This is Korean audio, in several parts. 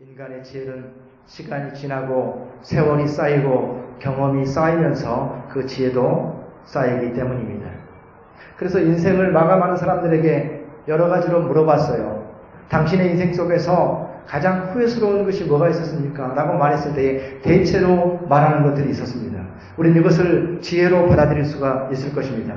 인간의 지혜는 시간이 지나고 세월이 쌓이고 경험이 쌓이면서 그 지혜도 쌓이기 때문입니다. 그래서 인생을 마감하는 사람들에게 여러 가지로 물어봤어요. 당신의 인생 속에서 가장 후회스러운 것이 뭐가 있었습니까? 라고 말했을 때에 대체로 말하는 것들이 있었습니다. 우리는 이것을 지혜로 받아들일 수가 있을 것입니다.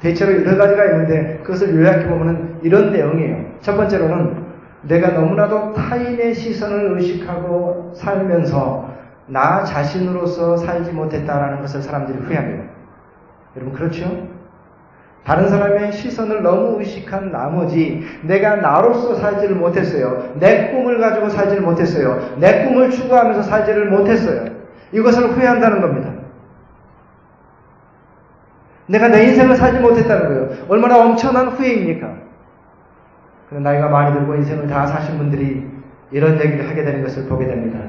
대체로 여러 가지가 있는데 그것을 요약해 보면 이런 내용이에요. 첫 번째로는 내가 너무나도 타인의 시선을 의식하고 살면서 나 자신으로서 살지 못했다라는 것을 사람들이 후회합니다. 여러분 그렇죠? 다른 사람의 시선을 너무 의식한 나머지 내가 나로서 살지를 못했어요. 내 꿈을 가지고 살지를 못했어요. 내 꿈을 추구하면서 살지를 못했어요. 이것을 후회한다는 겁니다. 내가 내 인생을 살지 못했다는 거예요. 얼마나 엄청난 후회입니까? 그런 나이가 많이 들고 인생을 다 사신 분들이 이런 얘기를 하게 되는 것을 보게 됩니다.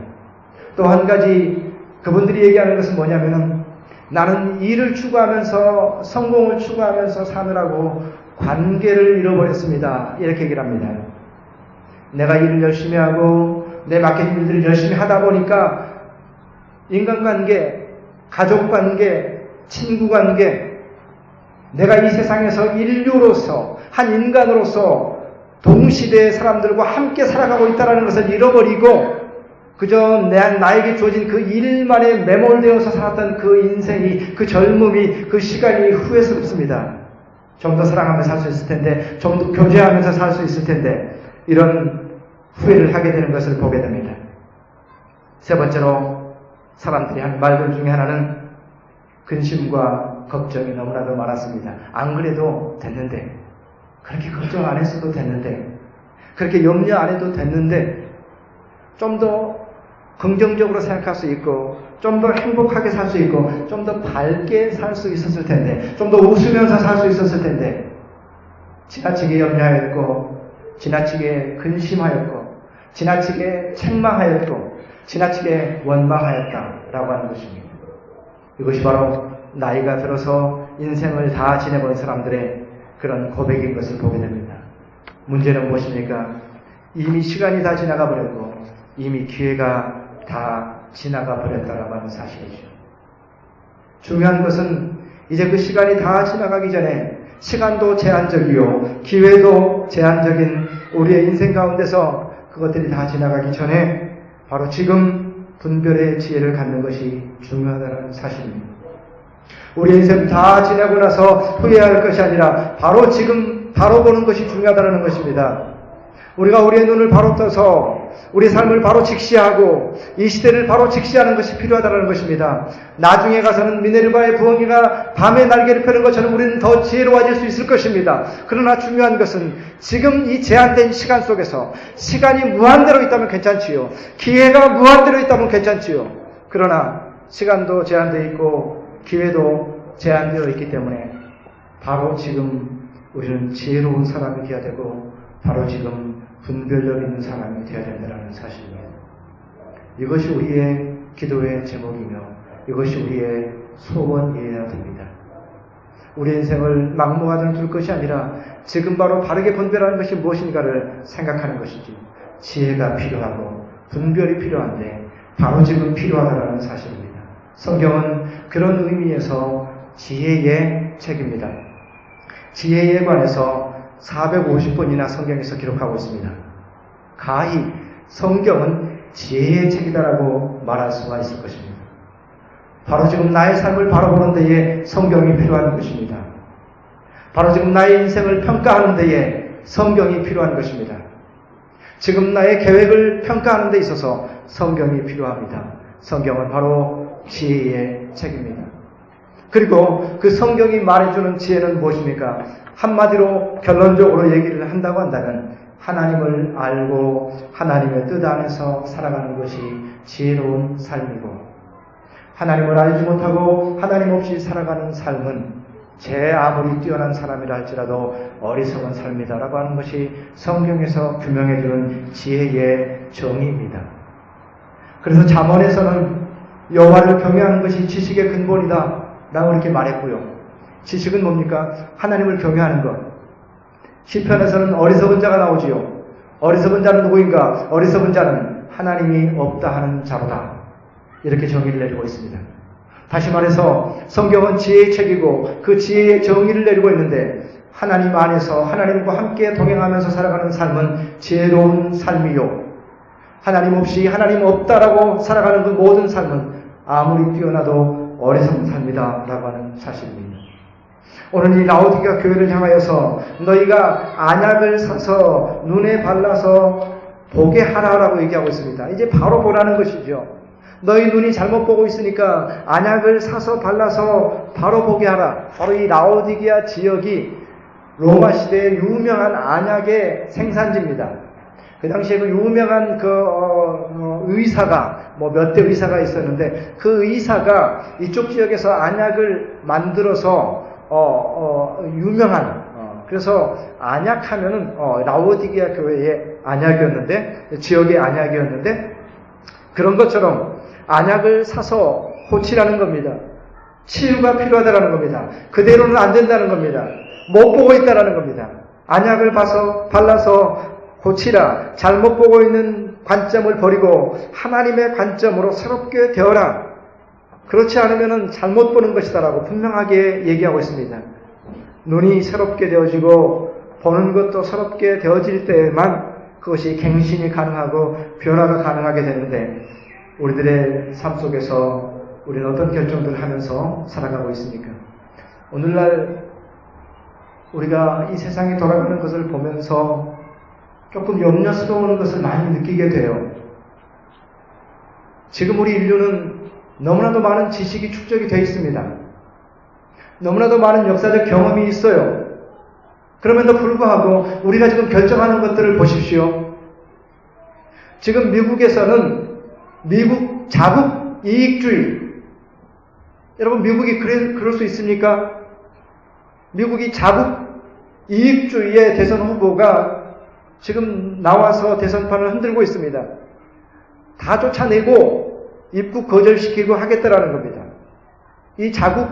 또 한 가지 그분들이 얘기하는 것은 뭐냐면은 나는 일을 추구하면서 성공을 추구하면서 사느라고 관계를 잃어버렸습니다. 이렇게 얘기를 합니다. 내가 일을 열심히 하고 내 마케팅 일들을 열심히 하다 보니까 인간관계, 가족관계, 친구관계, 내가 이 세상에서 인류로서 한 인간으로서 동시대의 사람들과 함께 살아가고 있다는 것을 잃어버리고 그저 나에게 주어진 그 일만에 매몰되어서 살았던 그 인생이, 그 젊음이, 그 시간이 후회스럽습니다. 좀 더 사랑하면서 살 수 있을 텐데, 좀 더 교제하면서 살 수 있을 텐데, 이런 후회를 하게 되는 것을 보게 됩니다. 세 번째로 사람들이 한 말들 중에 하나는 근심과 걱정이 너무나도 많았습니다. 안 그래도 됐는데, 그렇게 걱정 안 했어도 됐는데, 그렇게 염려 안 해도 됐는데, 좀 더 긍정적으로 생각할 수 있고, 좀 더 행복하게 살 수 있고, 좀 더 밝게 살 수 있었을 텐데, 좀 더 웃으면서 살 수 있었을 텐데, 지나치게 염려하였고, 지나치게 근심하였고, 지나치게 책망하였고, 지나치게 원망하였다라고 하는 것입니다. 이것이 바로 나이가 들어서 인생을 다 지내본 사람들의 그런 고백인 것을 보게 됩니다. 문제는 무엇입니까? 이미 시간이 다 지나가 버렸고, 이미 기회가 다 지나가 버렸다라고 하는 사실이죠. 중요한 것은 이제 그 시간이 다 지나가기 전에 시간도 제한적이요, 기회도 제한적인 우리의 인생 가운데서 그것들이 다 지나가기 전에 바로 지금 분별의 지혜를 갖는 것이 중요하다는 사실입니다. 우리 인생 다 지내고 나서 후회할 것이 아니라 바로 지금 바로 보는 것이 중요하다는 것입니다. 우리가 우리의 눈을 바로 떠서 우리 삶을 바로 직시하고 이 시대를 바로 직시하는 것이 필요하다는 것입니다. 나중에 가서는 미네르바의 부엉이가 밤에 날개를 펴는 것처럼 우리는 더 지혜로워질 수 있을 것입니다. 그러나 중요한 것은 지금 이 제한된 시간 속에서 시간이 무한대로 있다면 괜찮지요. 기회가 무한대로 있다면 괜찮지요. 그러나 시간도 제한되어 있고 기회도 제한되어 있기 때문에 바로 지금 우리는 지혜로운 사람이 되어야 되고 바로 지금 분별력 있는 사람이 되어야 된다는 사실입니다. 이것이 우리의 기도의 제목이며 이것이 우리의 소원이어야 됩니다. 우리 인생을 막무가내로 둘 것이 아니라 지금 바로 바르게 분별하는 것이 무엇인가를 생각하는 것이지 지혜가 필요하고 분별이 필요한데 바로 지금 필요하다는 사실입니다. 성경은 그런 의미에서 지혜의 책입니다. 지혜에 관해서 450번이나 성경에서 기록하고 있습니다. 가히 성경은 지혜의 책이다라고 말할 수가 있을 것입니다. 바로 지금 나의 삶을 바라보는 데에 성경이 필요한 것입니다. 바로 지금 나의 인생을 평가하는 데에 성경이 필요한 것입니다. 지금 나의 계획을 평가하는 데 있어서 성경이 필요합니다. 성경은 바로 지혜의 책입니다. 그리고 그 성경이 말해주는 지혜는 무엇입니까? 한마디로 결론적으로 얘기를 한다고 한다면 하나님을 알고 하나님의 뜻 안에서 살아가는 것이 지혜로운 삶이고 하나님을 알지 못하고 하나님 없이 살아가는 삶은 제 아무리 뛰어난 사람이라 할지라도 어리석은 삶이다라고 하는 것이 성경에서 규명해주는 지혜의 정의입니다. 그래서 잠언에서는 여호와를 경외하는 것이 지식의 근본이다 라고 이렇게 말했고요. 지식은 뭡니까? 하나님을 경외하는 것. 시편에서는 어리석은 자가 나오지요. 어리석은 자는 누구인가? 어리석은 자는 하나님이 없다 하는 자로다. 이렇게 정의를 내리고 있습니다. 다시 말해서 성경은 지혜의 책이고 그 지혜의 정의를 내리고 있는데 하나님 안에서 하나님과 함께 동행하면서 살아가는 삶은 지혜로운 삶이요. 하나님 없이 하나님 없다라고 살아가는 그 모든 삶은 아무리 뛰어나도 어리석은 삶이다 라고 하는 사실입니다. 오늘 이 라오디가 교회를 향하여서 너희가 안약을 사서 눈에 발라서 보게 하라라고 얘기하고 있습니다. 이제 바로 보라는 것이죠. 너희 눈이 잘못 보고 있으니까 안약을 사서 발라서 바로 보게 하라. 바로 이 라오디기아 지역이 로마 시대의 유명한 안약의 생산지입니다. 그 당시에 그 유명한 그 어, 어, 의사가 뭐 몇 대 의사가 있었는데 그 의사가 이쪽 지역에서 안약을 만들어서 어, 어, 유명한 어, 그래서 안약하면은 어, 라오디기아 교회의 안약이었는데 지역의 안약이었는데 그런 것처럼 안약을 사서 고치라는 겁니다. 치유가 필요하다는 겁니다. 그대로는 안 된다는 겁니다. 못 보고 있다는 겁니다. 안약을 봐서 발라서 고치라. 잘못 보고 있는 관점을 버리고 하나님의 관점으로 새롭게 되어라. 그렇지 않으면 잘못 보는 것이다라고 분명하게 얘기하고 있습니다. 눈이 새롭게 되어지고 보는 것도 새롭게 되어질 때에만 그것이 갱신이 가능하고 변화가 가능하게 되는데 우리들의 삶 속에서 우리는 어떤 결정들을 하면서 살아가고 있습니까? 오늘날 우리가 이 세상이 돌아가는 것을 보면서 조금 염려스러운 것을 많이 느끼게 돼요. 지금 우리 인류는 너무나도 많은 지식이 축적이 되어 있습니다. 너무나도 많은 역사적 경험이 있어요. 그럼에도 불구하고 우리가 지금 결정하는 것들을 보십시오. 지금 미국에서는 미국 자국 이익주의. 여러분, 미국이 그래, 그럴 수 있습니까? 미국이 자국 이익주의의 대선 후보가 지금 나와서 대선판을 흔들고 있습니다. 다 쫓아내고 입국 거절시키고 하겠다라는 겁니다. 이 자국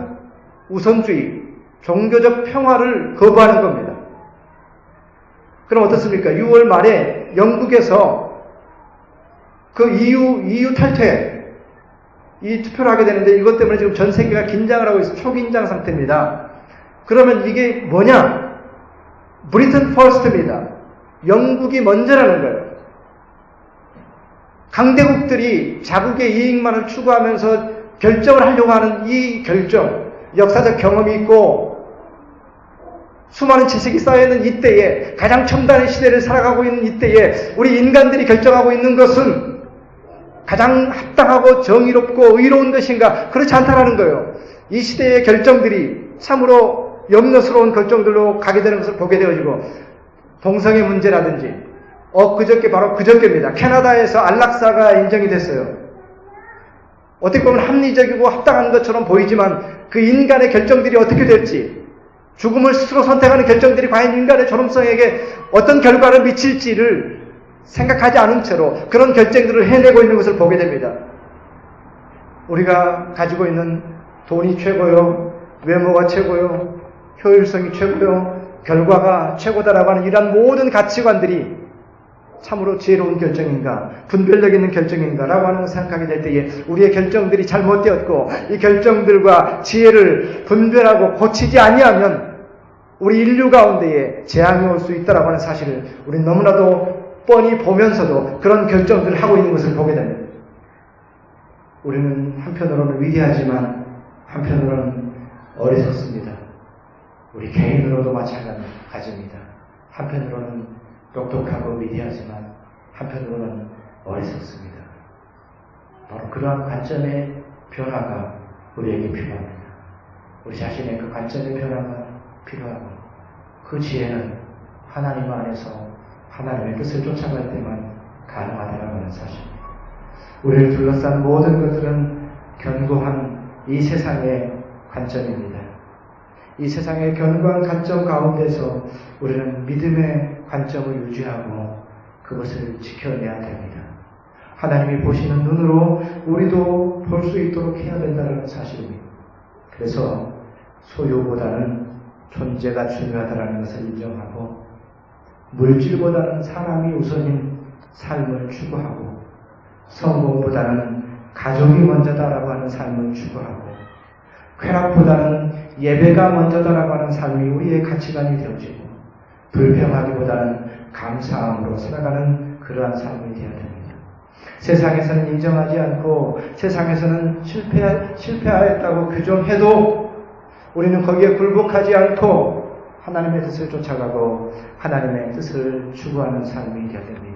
우선주의, 종교적 평화를 거부하는 겁니다. 그럼 어떻습니까? 6월 말에 영국에서 그 EU, EU 탈퇴, 이 투표를 하게 되는데 이것 때문에 지금 전 세계가 긴장을 하고 있어 초긴장 상태입니다. 그러면 이게 뭐냐? 브리튼 퍼스트입니다. 영국이 먼저라는 거예요. 강대국들이 자국의 이익만을 추구하면서 결정을 하려고 하는 이 결정, 역사적 경험이 있고 수많은 지식이 쌓여있는 이때에 가장 첨단의 시대를 살아가고 있는 이때에 우리 인간들이 결정하고 있는 것은 가장 합당하고 정의롭고 의로운 것인가? 그렇지 않다라는 거예요. 이 시대의 결정들이 참으로 염려스러운 결정들로 가게 되는 것을 보게 되어지고 동성애 문제라든지 어 그저께 바로 그저께입니다. 캐나다에서 안락사가 인정이 됐어요. 어떻게 보면 합리적이고 합당한 것처럼 보이지만 그 인간의 결정들이 어떻게 될지 죽음을 스스로 선택하는 결정들이 과연 인간의 존엄성에게 어떤 결과를 미칠지를 생각하지 않은 채로 그런 결정들을 해내고 있는 것을 보게 됩니다. 우리가 가지고 있는 돈이 최고요, 외모가 최고요, 효율성이 최고요, 결과가 최고다라고 하는 이러한 모든 가치관들이 참으로 지혜로운 결정인가, 분별력 있는 결정인가라고 하는 생각하게 될 때에 우리의 결정들이 잘못되었고 이 결정들과 지혜를 분별하고 고치지 아니하면 우리 인류 가운데에 재앙이 올 수 있다라고 하는 사실을 우리는 너무나도 뻔히 보면서도 그런 결정들을 하고 있는 것을 보게 됩니다. 우리는 한편으로는 위대하지만 한편으로는 어리석습니다. 우리 개인으로도 마찬가지입니다. 한편으로는 똑똑하고 위대하지만 한편으로는 어리석습니다. 바로 그러한 관점의 변화가 우리에게 필요합니다. 우리 자신의 그 관점의 변화가 필요하고 그 지혜는 하나님 안에서 하나님의 뜻을 쫓아갈 때만 가능하다는 사실입니다. 우리를 둘러싼 모든 것들은 견고한 이 세상의 관점입니다. 이 세상의 견고한 관점 가운데서 우리는 믿음의 관점을 유지하고 그것을 지켜내야 됩니다. 하나님이 보시는 눈으로 우리도 볼 수 있도록 해야 된다는 사실입니다. 그래서 소유보다는 존재가 중요하다는 것을 인정하고 물질보다는 사람이 우선인 삶을 추구하고 성공보다는 가족이 먼저다라고 하는 삶을 추구하고 쾌락보다는 예배가 먼저다라고 하는 삶이 우리의 가치관이 되어지고 불평하기보다는 감사함으로 살아가는 그러한 삶이 되어야 됩니다. 세상에서는 인정하지 않고 세상에서는 실패, 실패하였다고 규정해도 우리는 거기에 굴복하지 않고 하나님의 뜻을 쫓아가고 하나님의 뜻을 추구하는 삶이 되어야 됩니다.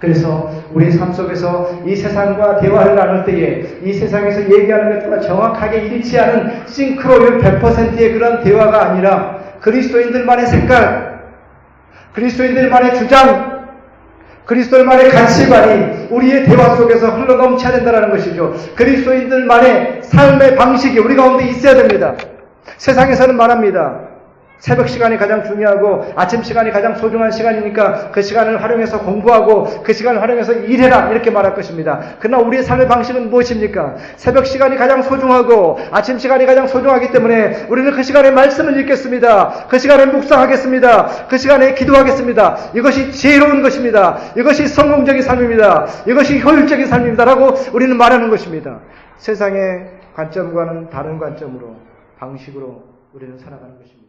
그래서 우리 삶 속에서 이 세상과 대화를 나눌 때에 이 세상에서 얘기하는 것과 정확하게 일치하는 싱크로율 100%의 그런 대화가 아니라 그리스도인들만의 색깔, 그리스도인들만의 주장, 그리스도인만의 가치관이 우리의 대화 속에서 흘러넘쳐야 된다는 것이죠. 그리스도인들만의 삶의 방식이 우리 가운데 있어야 됩니다. 세상에서는 말합니다. 새벽 시간이 가장 중요하고 아침 시간이 가장 소중한 시간이니까 그 시간을 활용해서 공부하고 그 시간을 활용해서 일해라 이렇게 말할 것입니다. 그러나 우리의 삶의 방식은 무엇입니까? 새벽 시간이 가장 소중하고 아침 시간이 가장 소중하기 때문에 우리는 그 시간에 말씀을 읽겠습니다. 그 시간에 묵상하겠습니다. 그 시간에 기도하겠습니다. 이것이 지혜로운 것입니다. 이것이 성공적인 삶입니다. 이것이 효율적인 삶입니다라고 우리는 말하는 것입니다. 세상의 관점과는 다른 관점으로 방식으로 우리는 살아가는 것입니다.